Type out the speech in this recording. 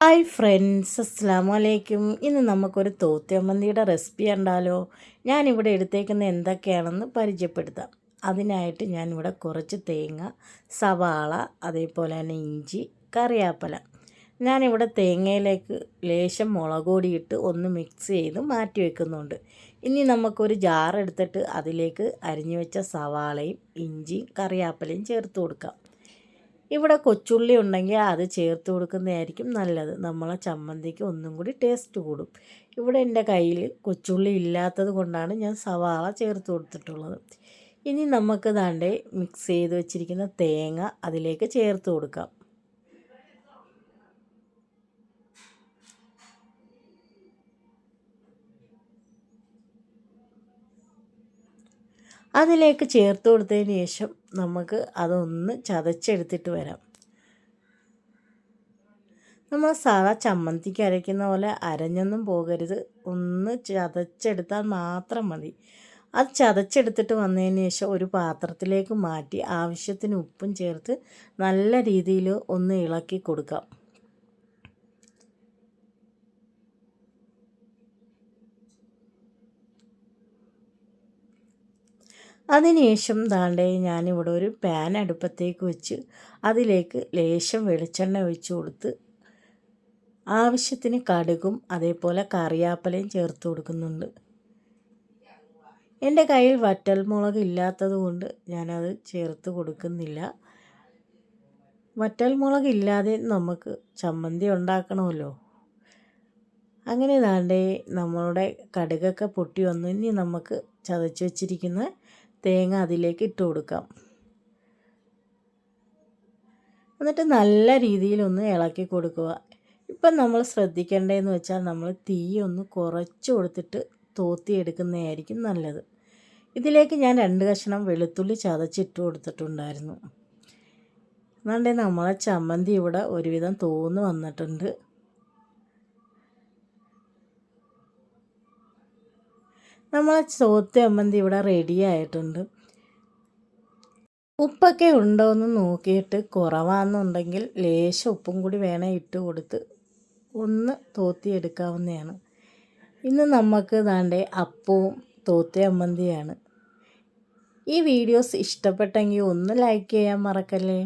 Hi friends അസ്സാമു അലൈക്കും ഇന്ന് നമുക്കൊരു തോത്തിയമ്മന്തിയുടെ റെസിപ്പി ഉണ്ടാലോ ഞാനിവിടെ എടുത്തേക്കുന്ന എന്തൊക്കെയാണെന്ന് പരിചയപ്പെടുത്താം. അതിനായിട്ട് ഞാനിവിടെ കുറച്ച് തേങ്ങ സവാള അതേപോലെ തന്നെ ഇഞ്ചി കറിയാപ്പല ഞാനിവിടെ തേങ്ങയിലേക്ക് ലേശം മുളക് പൊടിയിട്ട് ഒന്ന് മിക്സ് ചെയ്ത് മാറ്റി വെക്കുന്നുണ്ട്. ഇനി നമുക്കൊരു ജാർ എടുത്തിട്ട് അതിലേക്ക് അരിഞ്ഞു വെച്ച സവാളയും ഇഞ്ചിയും കറിയാപ്പലയും ചേർത്ത് കൊടുക്കാം. ഇവിടെ കൊച്ചുള്ളി ഉണ്ടെങ്കിൽ അത് ചേർത്ത് കൊടുക്കുന്നതായിരിക്കും നല്ലത്. നമ്മളെ ചമ്മന്തിക്ക് ഒന്നും കൂടി ടേസ്റ്റ് കൂടും. ഇവിടെ എന്റെ കയ്യിൽ കൊച്ചുള്ളി ഇല്ലാത്തത് കൊണ്ടാണ് ഞാൻ സവാള ചേർത്ത് കൊടുത്തിട്ടുള്ളത്. ഇനി നമുക്ക് ദാണ്ടെ മിക്സ് ചെയ്ത് വെച്ചിരിക്കുന്ന തേങ്ങ അതിലേക്ക് ചേർത്ത് കൊടുക്കാം. അതിലേക്ക് ചേർത്ത് കൊടുത്തതിന് ശേഷം നമുക്ക് അതൊന്ന് ചതച്ചെടുത്തിട്ട് വരാം. നമ്മൾ സാധാ ചമ്മന്തിക്ക് അരയ്ക്കുന്ന പോലെ അരഞ്ഞൊന്നും പോകരുത്. ഒന്ന് ചതച്ചെടുത്താൽ മാത്രം മതി. അത് ചതച്ചെടുത്തിട്ട് വന്നതിന് ശേഷം ഒരു പാത്രത്തിലേക്ക് മാറ്റി ആവശ്യത്തിന് ഉപ്പും ചേർത്ത് നല്ല രീതിയിൽ ഒന്ന് ഇളക്കി കൊടുക്കാം. അതിനുശേഷം ദാണ്ടെ ഞാനിവിടെ ഒരു പാൻ അടുപ്പത്തേക്ക് വെച്ച് അതിലേക്ക് ലേശം വെളിച്ചെണ്ണ ഒഴിച്ച് കൊടുത്ത് ആവശ്യത്തിന് കടുകും അതേപോലെ കറിയാപ്പലയും ചേർത്ത് കൊടുക്കുന്നുണ്ട്. എന്റെ കയ്യിൽ വറ്റൽ മുളക് ഇല്ലാത്തത് കൊണ്ട് ഞാനത് ചേർത്ത് കൊടുക്കുന്നില്ല. വറ്റൽ മുളക് ഇല്ലാതെ നമുക്ക് ചമ്മന്തി ഉണ്ടാക്കണമല്ലോ. അങ്ങനെ ദാണ്ടേ നമ്മളുടെ കടുകൊക്കെ പൊട്ടി വന്നു ഇനി നമുക്ക് ചതച്ച് വെച്ചിരിക്കുന്ന തേങ്ങ അതിലേക്ക് ഇട്ട് കൊടുക്കാം. എന്നിട്ട് നല്ല രീതിയിലൊന്ന് ഇളക്കി കൊടുക്കുക. ഇപ്പം നമ്മൾ ശ്രദ്ധിക്കേണ്ടതെന്ന് വെച്ചാൽ നമ്മൾ തീ ഒന്ന് കുറച്ച് കൊടുത്തിട്ട് തോത്തി എടുക്കുന്നതായിരിക്കും നല്ലത്. ഇതിലേക്ക് ഞാൻ രണ്ട് കഷ്ണം വെളുത്തുള്ളി ചതച്ചിട്ട് കൊടുത്തിട്ടുണ്ടായിരുന്നു. എന്നാണ്ടേ നമ്മളെ ചമ്മന്തി ഇവിടെ ഒരുവിധം തോന്നു വന്നിട്ടുണ്ട്. നമ്മളെ ചോത്ത് ചമ്മന്തി ഇവിടെ റെഡി ആയിട്ടുണ്ട്. ഉപ്പൊക്കെ ഉണ്ടോ എന്ന് നോക്കിയിട്ട് കുറവാണെന്നുണ്ടെങ്കിൽ ലേശം ഉപ്പും കൂടി വേണേൽ ഇട്ട് കൊടുത്ത് ഒന്ന് തോത്തിയെടുക്കാവുന്നതാണ്. ഇന്ന് നമുക്ക് ദാണ്ടെ അപ്പവും തോത്തി അമ്മന്തിയാണ്. ഈ വീഡിയോസ് ഇഷ്ടപ്പെട്ടെങ്കിൽ ഒന്ന് ലൈക്ക് ചെയ്യാൻ മറക്കല്ലേ?